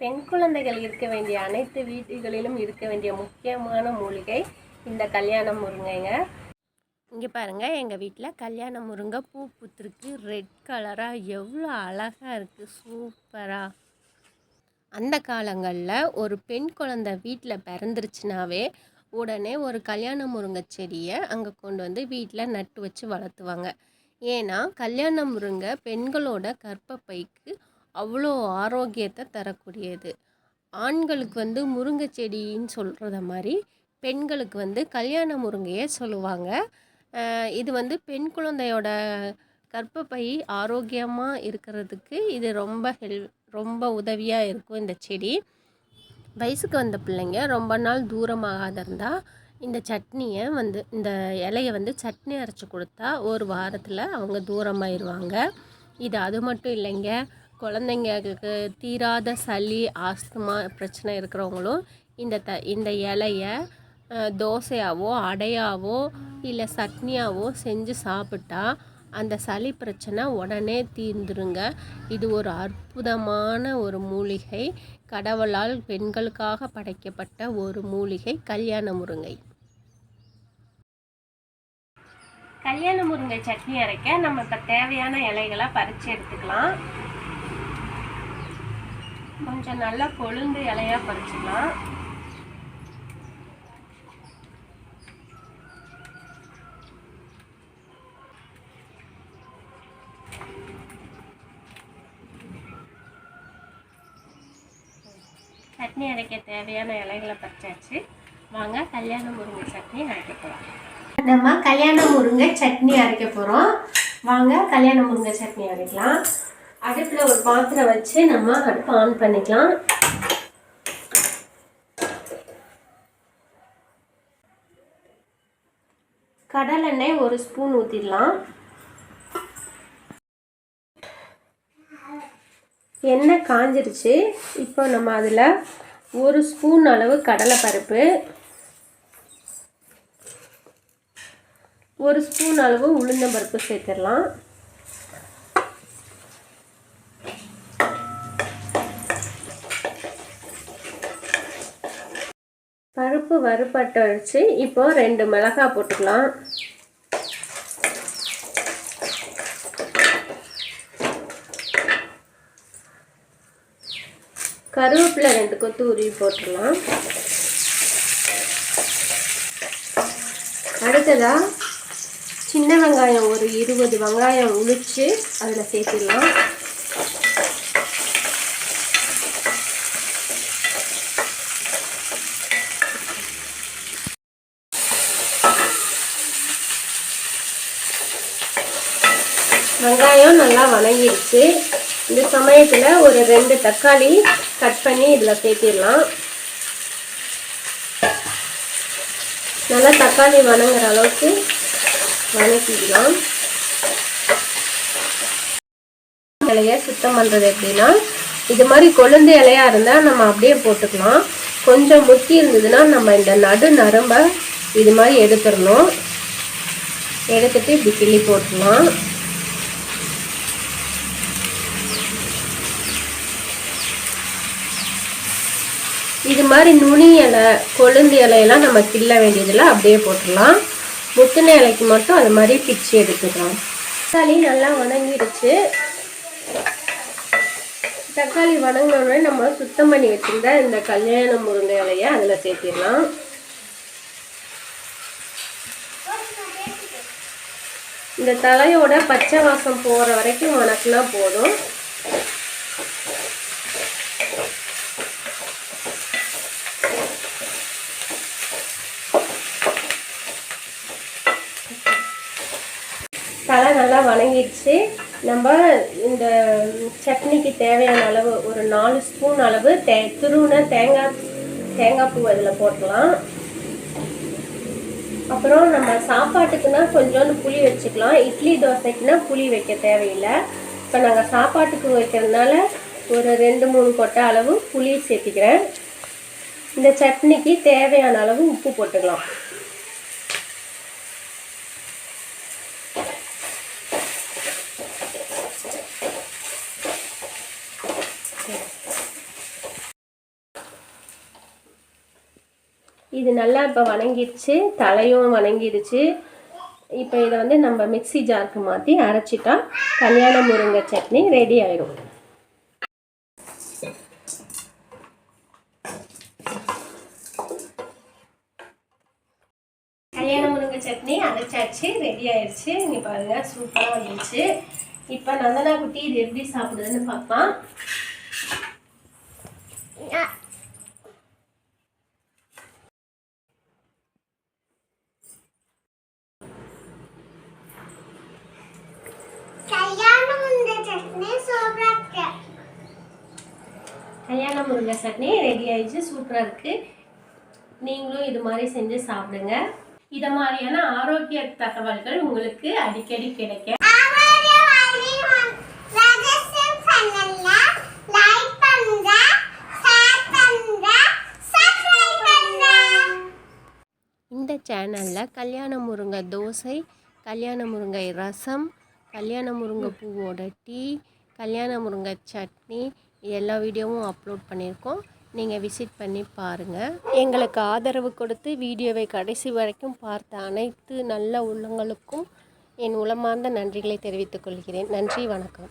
பெண் குழந்தைகள் இருக்க வேண்டிய அனைத்து வீடுகளிலும் இருக்க வேண்டிய முக்கியமான மூலிகை இந்த கல்யாண முருங்கைங்க. இங்கே பாருங்கள் எங்கள் வீட்டில் கல்யாண முருங்கை பூ பூத்துருக்கு. ரெட் கலராக எவ்வளோ அழகாக இருக்குது சூப்பராக அந்த காலங்களில் ஒரு பெண் குழந்தை வீட்டில் பிறந்துருச்சுனாவே உடனே ஒரு கல்யாண முருங்கை செடியை அங்கே கொண்டு வந்து வீட்டில் நட்டு வச்சு வளர்த்துவாங்க. ஏன்னா கல்யாண முருங்கை பெண்களோட கற்பப்பைக்கு அவ்வளோ ஆரோக்கியத்தை தரக்கூடியது. ஆண்களுக்கு வந்து முருங்கை செடின்னு சொல்கிறத மாதிரி பெண்களுக்கு வந்து கல்யாண முருங்கையை சொல்லுவாங்க. இது வந்து பெண் குழந்தையோட கர்ப்பப்பை ஆரோக்கியமாக இருக்கிறதுக்கு இது ரொம்ப ஹெல் ரொம்ப உதவியாக இருக்கும் இந்த செடி. வயசுக்கு வந்த பிள்ளைங்க ரொம்ப நாள் தூரமாகாத இருந்தால் இந்த சட்னியை வந்து இந்த இலையை வந்து சட்னி அரைச்சி கொடுத்தா ஒரு வாரத்தில் அவங்க தூரமாயிருவாங்க. இது அது மட்டும் இல்லைங்க. குழந்தைங்களுக்கு தீராத சளி ஆஸ்துமா பிரச்சனை இருக்கிறவங்களும் இந்த த இந்த இலையை தோசையாவோ அடையாவோ இல்லை சட்னியாவோ செஞ்சு சாப்பிட்டா அந்த சளி பிரச்சனை உடனே தீர்ந்துருங்க. இது ஒரு அற்புதமான ஒரு மூலிகை. கடவுளால் பெண்களுக்காக படைக்கப்பட்ட ஒரு மூலிகை. கல்யாண முருங்கை. கல்யாண முருங்கை சட்னி அரைக்க நம்ம இப்போ தேவையான இலைகளை பறித்து எடுத்துக்கலாம். கொஞ்சம் நல்லா கொழுந்து இலையா பறிச்சுக்கலாம். சட்னி அரைக்க தேவையான இலைகளை பறிச்சாச்சு. வாங்க கல்யாண முருங்கை சட்னி அரைக்க போகலாம் நம்ம கல்யாண முருங்கை சட்னி அரைக்க போகிறோம் வாங்க கல்யாண முருங்கை சட்னி அரைக்கலாம். அடுப்பில் ஒரு பாத்திரம் வச்சு நம்ம அடுப்பு ஆன் பண்ணிக்கலாம். கடலெண்ணெய் ஒரு ஸ்பூன் ஊற்றிடலாம் எண்ணெய் காஞ்சிருச்சு. இப்போ நம்ம அதில் ஒரு ஸ்பூன் அளவு கடலைப்பருப்பு ஒரு ஸ்பூன் அளவு உளுந்தம்பருப்பு சேர்த்துடலாம். பருப்பு வறுபட்டு வச்சு இப்போ ரெண்டு மிளகாய் போட்டுக்கலாம். கருவேப்பிலை ரெண்டு கொத்து உருவி போட்டுடலாம். அடுத்ததாக சின்ன வெங்காயம் ஒரு இருபது வெங்காயம் உளிச்சு அதில் சேர்த்திடலாம். வெங்காயம் நல்லா வணங்கிடுச்சு இந்த சமயத்தில் ஒரு ரெண்டு தக்காளி கட் பண்ணி இதில் சேர்த்திடலாம். நல்லா தக்காளி வணங்குற அளவுக்கு வணக்கிக்கலாம் இலைய சுத்தம் பண்ணுறது எப்படின்னா இது மாதிரி கொழுந்து இலையா இருந்தால் நம்ம அப்படியே போட்டுக்கலாம். கொஞ்சம் முத்தி இருந்ததுன்னா நம்ம இந்த நடு நரம்பை இது மாதிரி எடுத்துடணும். எடுத்துட்டு இப்படி கிள்ளி போட்டுடலாம். இது மாதிரி நுனி இலை கொழுந்து இலையெல்லாம் நம்ம கிள்ள வேண்டியதில் அப்படியே போட்டுடலாம். முத்தின இலைக்கு மட்டும் அது மாதிரி பிச்சு எடுத்துக்கலாம். தக்காளி நல்லா வணங்கிடுச்சு. தக்காளி வணங்கினோடனே நம்ம சுத்தம் பண்ணி வச்சிருந்த இந்த கல்யாண முருங்கை இலையை அதில் சேர்த்திடலாம். இந்த தலையோட பச்சை வாசம் போகிற வரைக்கும் வணக்கினா போதும். தலை நல்லா வணங்கிடுச்சு. நம்ம இந்த சட்னிக்கு தேவையான அளவு ஒரு நாலு ஸ்பூன் அளவு தே துருவின தேங்காய் தேங்காய் பூ அதில் போட்டுக்கலாம். அப்புறம் நம்ம சாப்பாட்டுக்குன்னா கொஞ்சோண்டு புளி வச்சுக்கலாம். இட்லி தோசைக்குன்னா புளி வைக்க தேவையில்லை. இப்போ நாங்கள் சாப்பாட்டுக்கு வைக்கிறதுனால ஒரு ரெண்டு மூணு கொட்டை அளவு புளி சேர்த்திக்கிறேன். இந்த சட்னிக்கு தேவையான அளவு உப்பு போட்டுக்கலாம். இது நல்லா இப்போ வணங்கிடுச்சு தலையும் வணங்கிடுச்சு. இப்போ இதை வந்து நம்ம மிக்ஸி ஜாருக்கு மாற்றி அரைச்சிட்டா கல்யாண முருங்கை சட்னி ரெடி ஆயிடும் கல்யாண முருங்கை சட்னி அரைச்சாச்சு ரெடி ஆயிடுச்சு நீ பாருங்க சூப்பராக வந்துடுச்சு இப்போ நந்தனா குட்டி இது எப்படி சாப்பிடுதுன்னு பார்ப்பான் கல்யாணம் இந்த சட்னி சூப்பரா இருக்கு கல்யாண முருங்கை சட்னி ரெடி ஆயிடுச்சு. சூப்பராக இருக்குது நீங்களும் இது மாதிரி செஞ்சு சாப்பிடுங்க. இதை மாதிரியான ஆரோக்கிய தகவல்கள் உங்களுக்கு அடிக்கடி கிடைக்க இந்த சேனலில் கல்யாண முருங்கை தோசை கல்யாண முருங்கை ரசம் கல்யாண முருங்கை பூவோட டீ கல்யாண முருங்கை சட்னி எல்லா வீடியோவும் அப்லோட் பண்ணியிருக்கோம். நீங்கள் விசிட் பண்ணி பாருங்கள் எங்களுக்கு ஆதரவு கொடுத்து வீடியோவை கடைசி வரைக்கும் பார்த்த அனைத்து நல்ல உள்ளங்களுக்கும் என் உளமார்ந்த நன்றிகளை தெரிவித்துக் கொள்கிறேன். நன்றி வணக்கம்.